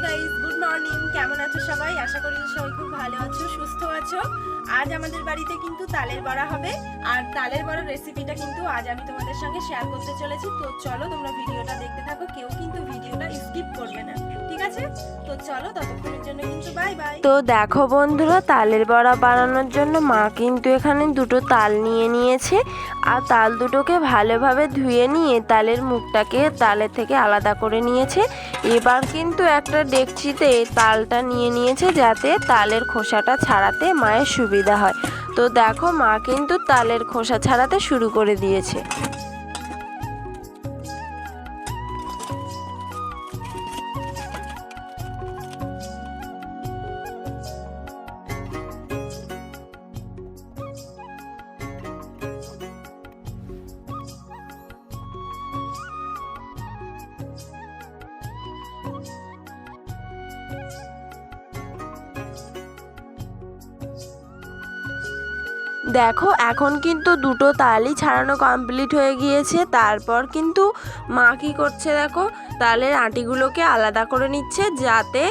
guys. Morning কেমন আছো সবাই? আশা করি সবাই খুব ভালো আছো, সুস্থ আছো। আজ আমাদের বাড়িতে কিন্তু তালের বড়া হবে। আর তালের বড়ার রেসিপিটা কিন্তু আজ আমি তোমাদের সঙ্গে শেয়ার করতে চলেছি। তো চলো তোমরা ভিডিওটা দেখতে থাকো, কেউ কিন্তু ভিডিওটা স্কিপ করবে না। ঠিক আছে? তো চলো, ততক্ষণের জন্য কিন্তু বাই বাই তো দেখো বন্ধুরা, তালের বড়া বানানোর জন্য মা কিন্তু এখানে দুটো তাল নিয়ে নিয়েছে। আর তাল দুটোকে ভালোভাবে ধুয়ে নিয়ে তালের মুখটাকে তালের থেকে আলাদা করে নিয়েছে। এবার কিন্তু একটা ডেকচিতে তালটা নিয়ে নিয়েছে যাতে তালের খোসাটা ছাড়াতে মায়ের সুবিধা হয়। তো দেখো মা কিন্তু তালের খোসা ছাড়াতে শুরু করে দিয়েছে। দেখো, এখন কিন্তু দুটো তালই ছাড়ানো কমপ্লিট হয়ে গিয়েছে। তারপর কিন্তু মা কী করছে দেখো, তালের আটিগুলোকে আলাদা করে নিচ্ছে যাতে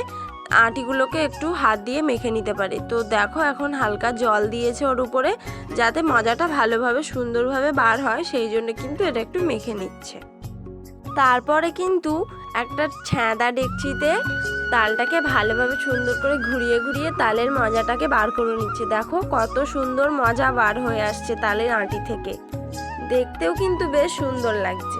আটিগুলোকে একটু হাত দিয়ে মেখে নিতে পারে। তো দেখো, এখন হালকা জল দিয়েছে ওর উপরে যাতে মজাটা ভালোভাবে, সুন্দরভাবে বার হয়, সেই জন্য কিন্তু এটা একটু মেখে নিচ্ছে। তারপরে কিন্তু একটা ছ্যাঁদা ডেকচিতে তালটাকে ভালোভাবে সুন্দর করে ঘুরিয়ে ঘুরিয়ে তালের মজাটাকে বার করে নিচ্ছে। দেখো কত সুন্দর মজা বার হয়ে আসছে তালের আঁটি থেকে। দেখতেও কিন্তু বেশ সুন্দর লাগছে।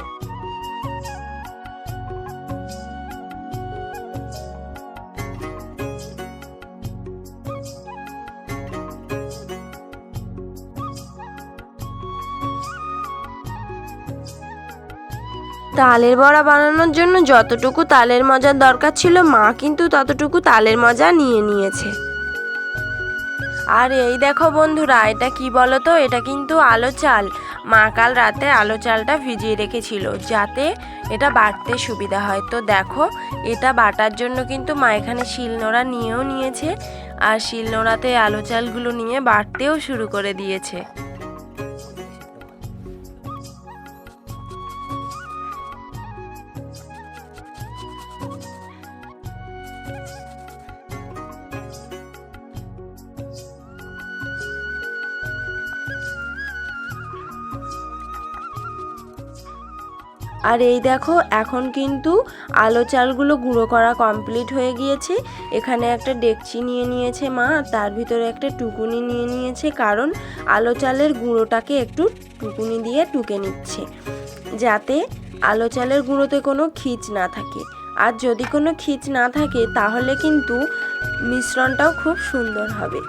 তালের বড়া বানানোর জন্য যতটুকু তালের মজার দরকার ছিল, মা কিন্তু ততটুকু তালের মজা নিয়ে নিয়েছে। আর এই দেখো বন্ধুরা, এটা কি বলো তো এটা কিন্তু আলো চাল। মা কাল রাতে আলো চালটা ভিজিয়ে রেখেছিল যাতে এটা বাটতে সুবিধা হয়। তো দেখো, এটা বাটার জন্য কিন্তু মা এখানে শিলনোড়া নিয়েও নিয়েছে, আর শিলনোড়াতে আলো চালগুলো নিয়ে বাটতেও শুরু করে দিয়েছে। আর এই দেখো, এখন কিন্তু আলো চালগুলো গুঁড়ো করা কমপ্লিট হয়ে গিয়েছে। এখানে একটা ডেকচি নিয়ে নিয়েছে মা তার ভিতরে একটা টুকুনি নিয়ে নিয়েছে, কারণ আলো চালের গুঁড়োটাকে একটু টুকুনি দিয়ে টুকে নিচ্ছে, যাতে আলো চালের গুঁড়োতে কোনো খিচ না থাকে। আর যদি কোনো খিচ না থাকে, তাহলে কিন্তু মিশ্রণটাও খুব সুন্দর হবে।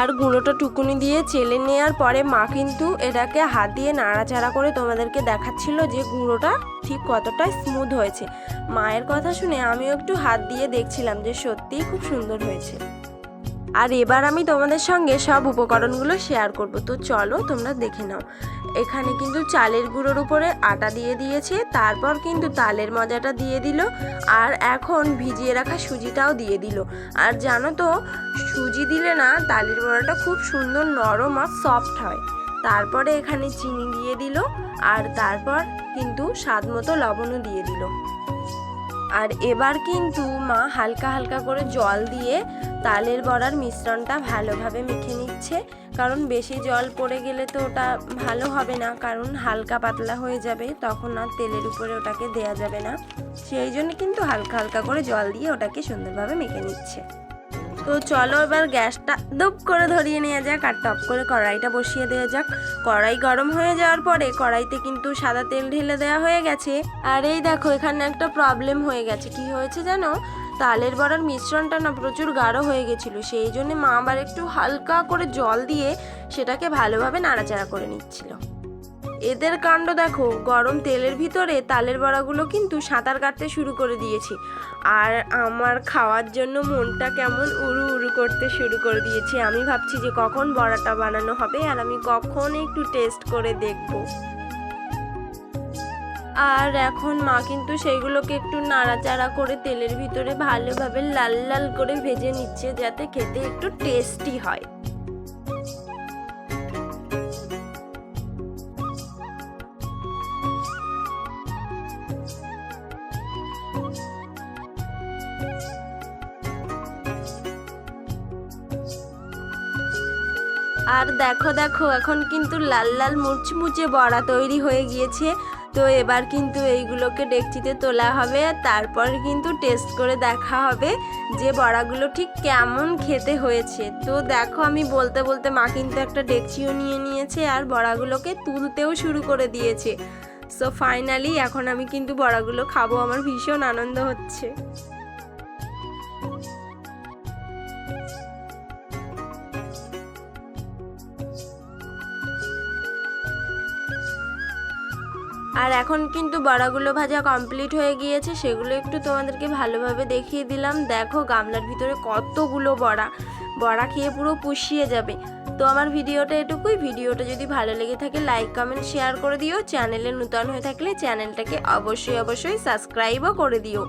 আর গুঁড়োটা টুকুনি দিয়ে চেলে নেওয়ার পরে মা কিন্তু এটাকে হাত দিয়ে নাড়াচাড়া করে তোমাদেরকে দেখাচ্ছিল যে গুঁড়োটা ঠিক কতটা স্মুথ হয়েছে। মায়ের কথা শুনে আমিও একটু হাত দিয়ে দেখছিলাম যে সত্যিই খুব সুন্দর হয়েছে। আর এবার আমি তোমাদের সঙ্গে সব উপকরণগুলো শেয়ার করব। তো চলো তোমরা দেখে নাও। এখানে কিন্তু চালের গুঁড়োর উপরে আটা দিয়ে দিয়েছে, তারপর কিন্তু তালের মজাটা দিয়ে দিল, আর এখন ভিজিয়ে রাখা সুজিটাও দিয়ে দিল। আর জানো তো, সুজি দিলে না তালের বড়াটা খুব সুন্দর নরম আর সফট হয়। তারপরে এখানে চিনি দিয়ে দিল, আর তারপর কিন্তু স্বাদ মতো লবণও দিয়ে দিল। আর এবার কিন্তু মা হালকা হালকা করে জল দিয়ে তালের বড়ার মিশ্রণটা ভালোভাবে মেখে নিচ্ছে। কারণ বেশি জল পড়ে গেলে তো ওটা ভালো হবে না, কারণ হালকা পাতলা হয়ে যাবে, তখন আর তেলের উপরে ওটাকে দেয়া যাবে না। সেই জন্য কিন্তু হালকা হালকা করে জল দিয়ে ওটাকে সুন্দরভাবে মেখে নিচ্ছে। তো চলো এবার গ্যাসটা দুপ করে ধরিয়ে নেওয়া যাক আর টপ করে কড়াইটা বসিয়ে দেওয়া যাক। কড়াই গরম হয়ে যাওয়ার পরে কড়াইতে কিন্তু সাদা তেল ঢেলে দেওয়া হয়ে গেছে। আর এই দেখো, এখানে একটা প্রবলেম হয়ে গেছে। কি হয়েছে জানো? তালের বড়ার মিশ্রণটা না প্রচুর গাঢ় হয়ে গেছিল। সেই জন্য মা আবার একটু হালকা করে জল দিয়ে সেটাকে ভালোভাবে নাড়াচাড়া করে নিচ্ছিল। এদের কাণ্ড দেখো, গরম তেলের ভিতরে তালের বড়াগুলো কিন্তু সাঁতার কাটতে শুরু করে দিয়েছি। আর আমার খাওয়ার জন্য মনটা কেমন উড়ু উড়ু করতে শুরু করে দিয়েছে। আমি ভাবছি যে কখন বড়াটা বানানো হবে আর আমি কখন একটু টেস্ট করে দেখব। আর এখন মা কিন্তু সেইগুলোকে একটু নাড়াচাড়া করে তেলের ভিতরে ভালোভাবে লাল লাল করে ভেজে নিচ্ছে যাতে খেতে একটু টেস্টি হয়। আর দেখো দেখো, এখন কিন্তু লাল লাল মুচমুচে বড়া তৈরি হয়ে গিয়েছে। তো এবার কিন্তু এইগুলোকে ডেকচিতে তোলা হবে আর তারপর কিন্তু টেস্ট করে দেখা হবে যে বড়াগুলো ঠিক কেমন খেতে হয়েছে। তো দেখো, আমি বলতে বলতে মা কিন্তু একটা ডেকচিও নিয়ে নিয়েছে আর বড়াগুলোকে তুলতেও শুরু করে দিয়েছে। সো ফাইনালি এখন আমি কিন্তু বড়াগুলো খাব, আমার ভীষণ আনন্দ হচ্ছে। আর এখন কিন্তু বড়াগুলো ভাজা কমপ্লিট হয়ে গিয়েছে, সেগুলো একটু তোমাদেরকে ভালোভাবে দেখিয়ে দিলাম। দেখো গামলার ভিতরে কতগুলো বড়া বড়া খেয়ে পুরো পুষিয়ে যাবে। তো আমার ভিডিওটা এটুকুই। ভিডিওটা যদি ভালো লেগে থাকে লাইক কমেন্ট শেয়ার করে দিও। চ্যানেলে নূতন হয়ে থাকলে চ্যানেলটাকে অবশ্যই অবশ্যই সাবস্ক্রাইবও করে দিও।